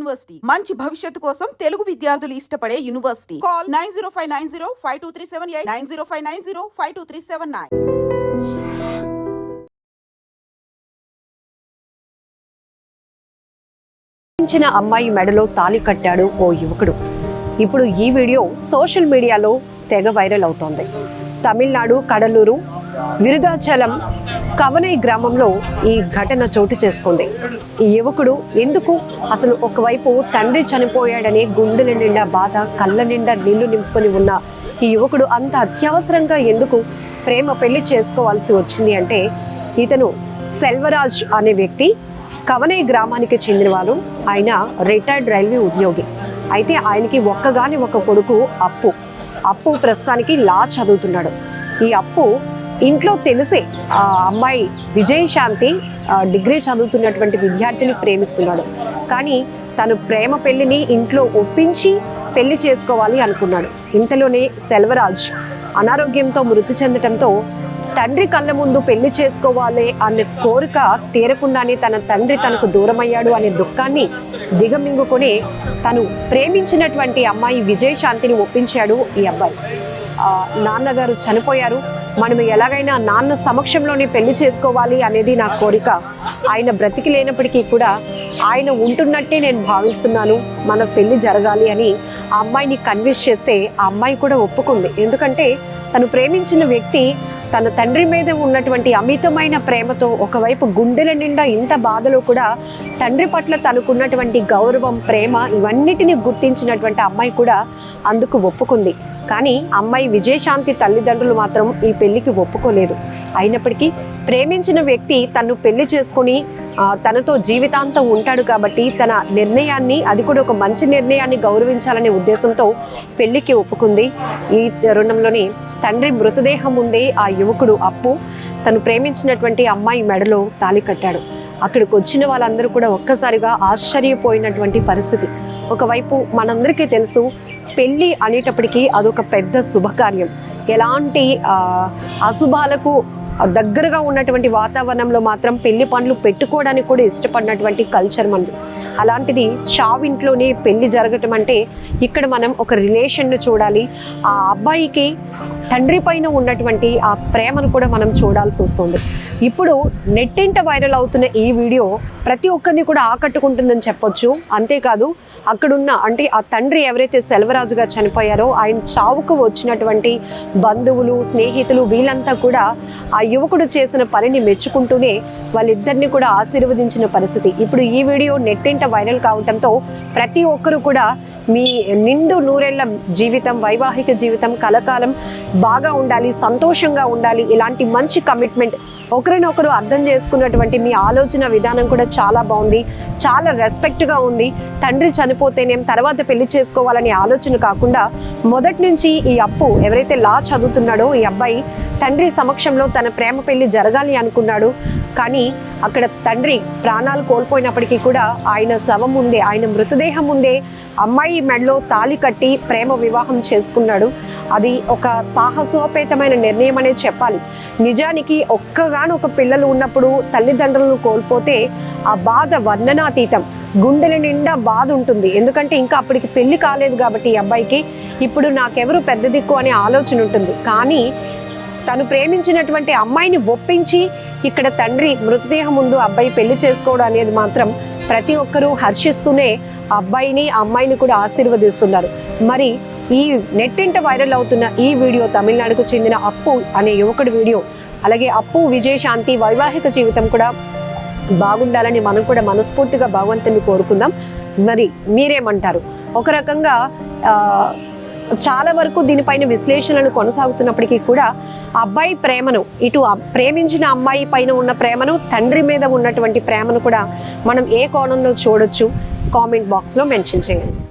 University. మంచి భవిష్యత్తు కోసం తెలుగు విద్యార్థులు ఇష్టపడే university. Call nine zero five nine zero five two three seven eight nine zero five nine zero five two three seven nine. ప్రేమించిన అమ్మాయి మెడలో తాలి కట్టాడు ఓ యువకుడు. ఇప్పుడు ఈ వీడియో సోషల్ మీడియాలో తెగ వైరల్ అవుతోంది. తమిళనాడు కడలూరు విరుదాచలం కవనై గ్రామంలో ఈ ఘటన చోటు చేసుకుంది. ఈ యువకుడు ఎందుకు అసలు ఒకవైపు తండ్రి చనిపోయాడని గుండెల నిండా బాధ కళ్ళ నిండా నీళ్ళు నింపుకొని ఉన్న ఈ యువకుడు అంత అత్యవసరంగా ఎందుకు ప్రేమ పెళ్ళి చేసుకోవాల్సి వచ్చింది అంటే ఇతను సెల్వరాజ్ అనే వ్యక్తి కవనే గ్రామానికి చెందినవారు. ఆయన రిటైర్డ్ రైల్వే ఉద్యోగి. అయితే ఆయనకి ఒక్కగాని ఒక కొడుకు అప్పు. అప్పు ప్రస్తుతానికి లా చదువుతున్నాడు. ఈ అప్పు ఇంట్లో తెలిసే ఆ అమ్మాయి విజయశాంతి డిగ్రీ చదువుతున్నటువంటి విద్యార్థిని ప్రేమిస్తున్నాడు. కానీ తను ప్రేమ పెళ్ళిని ఇంట్లో ఒప్పించి పెళ్ళి చేసుకోవాలి అనుకున్నాడు. ఇంతలోనే సెల్వరాజ్ అనారోగ్యంతో మృతి చెందటంతో తండ్రి కళ్ళ ముందు పెళ్ళి చేసుకోవాలి అనే కోరిక తీరకుండానే తన తండ్రి తనకు దూరమయ్యాడు అనే దుఃఖాన్ని దిగమింగుకొని తను ప్రేమించినటువంటి అమ్మాయి విజయశాంతిని ఒప్పించాడు ఈ అబ్బాయి. నాన్నగారు చనిపోయారు. మనం ఎలాగైనా నాన్న సమక్షంలోనే పెళ్ళి చేసుకోవాలి అనేది నా కోరిక. ఆయన బ్రతికి లేనప్పటికీ కూడా ఆయన ఉంటున్నట్టే నేను భావిస్తున్నాను. మన పెళ్ళి జరగాలి అని ఆ అమ్మాయిని కన్విన్స్ చేస్తే ఆ అమ్మాయి కూడా ఒప్పుకుంది. ఎందుకంటే తను ప్రేమించిన వ్యక్తి తన తండ్రి మీద ఉన్నటువంటి అమితమైన ప్రేమతో ఒకవైపు గుండెల నిండా ఇంత బాధలో కూడా తండ్రి పట్ల తనకున్నటువంటి గౌరవం ప్రేమ ఇవన్నిటిని గుర్తించినటువంటి అమ్మాయి కూడా అందుకు ఒప్పుకుంది. కానీ అమ్మాయి విజయశాంతి తల్లిదండ్రులు మాత్రం ఈ పెళ్ళికి ఒప్పుకోలేదు. అయినప్పటికీ ప్రేమించిన వ్యక్తి తను పెళ్ళి చేసుకుని తనతో జీవితాంతం ఉంటాడు కాబట్టి తన నిర్ణయాన్ని అది కూడా ఒక మంచి నిర్ణయాన్ని గౌరవించాలనే ఉద్దేశంతో పెళ్ళికి ఒప్పుకుంది. ఈ తరుణంలోని తండ్రి మృతదేహం ముందే ఆ యువకుడు అప్పు. తను ప్రేమించినటువంటి అమ్మాయి మెడలో తాలి కట్టాడు. అక్కడికి వచ్చిన వాళ్ళందరూ కూడా ఒక్కసారిగా ఆశ్చర్యపోయినటువంటి పరిస్థితి. ఒకవైపు మనందరికీ తెలుసు పెళ్ళి అనేటప్పటికీ అదొక పెద్ద శుభకార్యం. ఎలాంటి అశుభాలకు దగ్గరగా ఉన్నటువంటి వాతావరణంలో మాత్రం పెళ్ళి పనులు పెట్టుకోవడానికి కూడా ఇష్టపడినటువంటి కల్చర్ మనది అలాంటిది చావింట్లోనే పెళ్ళి జరగటం అంటే ఇక్కడ మనం ఒక రిలేషన్ను చూడాలి. ఆ అబ్బాయికి తండ్రి పైన ఉన్నటువంటి ఆ ప్రేమను కూడా మనం చూడాల్సి వస్తుంది. ఇప్పుడు నెట్టింట వైరల్ అవుతున్న ఈ వీడియో ప్రతి ఒక్కరిని కూడా ఆకట్టుకుంటుందని చెప్పొచ్చు. అంతేకాదు అక్కడున్న అంటే ఆ తండ్రి ఎవరైతే సెల్వరాజుగా చనిపోయారో ఆయన చావుకు వచ్చినటువంటి బంధువులు స్నేహితులు వీళ్ళంతా కూడా ఆ యువకుడు చేసిన పనిని మెచ్చుకుంటూనే వాళ్ళిద్దరిని కూడా ఆశీర్వదించిన పరిస్థితి. ఇప్పుడు ఈ వీడియో నెట్టింట వైరల్ కావడంతో ప్రతి ఒక్కరు కూడా మీ నిండు నూరేళ్ళ జీవితం వైవాహిక జీవితం కలకాలం బాగా ఉండాలి సంతోషంగా ఉండాలి ఇలాంటి మంచి కమిట్మెంట్ ఒకరినొకరు అర్థం చేసుకున్నటువంటి మీ ఆలోచన విధానం కూడా చాలా బాగుంది. చాలా రెస్పెక్ట్గా ఉంది. తండ్రి చనిపోతేనేం తర్వాత పెళ్ళి చేసుకోవాలనే ఆలోచన కాకుండా మొదటి నుంచి ఈ అప్పు ఎవరైతే లా చదువుతున్నాడో ఈ అబ్బాయి తండ్రి సమక్షంలో తన ప్రేమ పెళ్ళి జరగాలి అనుకున్నాడు. కానీ అక్కడ తండ్రి ప్రాణాలు కోల్పోయినప్పటికీ కూడా ఆయన శవం ఉందే ఆయన మృతదేహం ఉందే అమ్మాయి మెడలో తాళి కట్టి ప్రేమ వివాహం చేసుకున్నాడు. అది ఒక సాహసోపేతమైన నిర్ణయం అనే చెప్పాలి. నిజానికి ఒక్కగాను ఒక పిల్లలు ఉన్నప్పుడు తల్లిదండ్రులను కోల్పోతే ఆ బాధ వర్ణనాతీతం. గుండెల నిండా బాధ ఉంటుంది. ఎందుకంటే ఇంకా అప్పటికి పెళ్ళి కాలేదు కాబట్టి ఈ అబ్బాయికి. ఇప్పుడు నాకెవరు పెద్ద దిక్కు అనే ఆలోచన ఉంటుంది. కానీ తను ప్రేమించినటువంటి అమ్మాయిని ఒప్పించి ఇక్కడ తండ్రి మృతదేహం ముందు అబ్బాయి పెళ్ళి చేసుకోవడం అనేది మాత్రం ప్రతి ఒక్కరూ హర్షిస్తూనే అబ్బాయిని అమ్మాయిని కూడా ఆశీర్వదిస్తున్నారు. మరి ఈ నెట్టింట వైరల్ అవుతున్న ఈ వీడియో తమిళనాడుకు చెందిన అప్పు అనే యువకుడి వీడియో అలాగే అప్పు విజయశాంతి వైవాహిక జీవితం కూడా బాగుండాలని మనం కూడా మనస్ఫూర్తిగా భగవంతుని కోరుకుందాం. మరి మీరేమంటారు? ఒక రకంగా చాలా వరకు దీనిపైన విశ్లేషణలు కొనసాగుతున్నప్పటికీ కూడా అబ్బాయి ప్రేమను ఇటు ప్రేమించిన అమ్మాయి పైన ఉన్న ప్రేమను తండ్రి మీద ఉన్నటువంటి ప్రేమను కూడా మనం ఏ కోణంలో చూడొచ్చు? కామెంట్ బాక్స్లో మెన్షన్ చేయండి.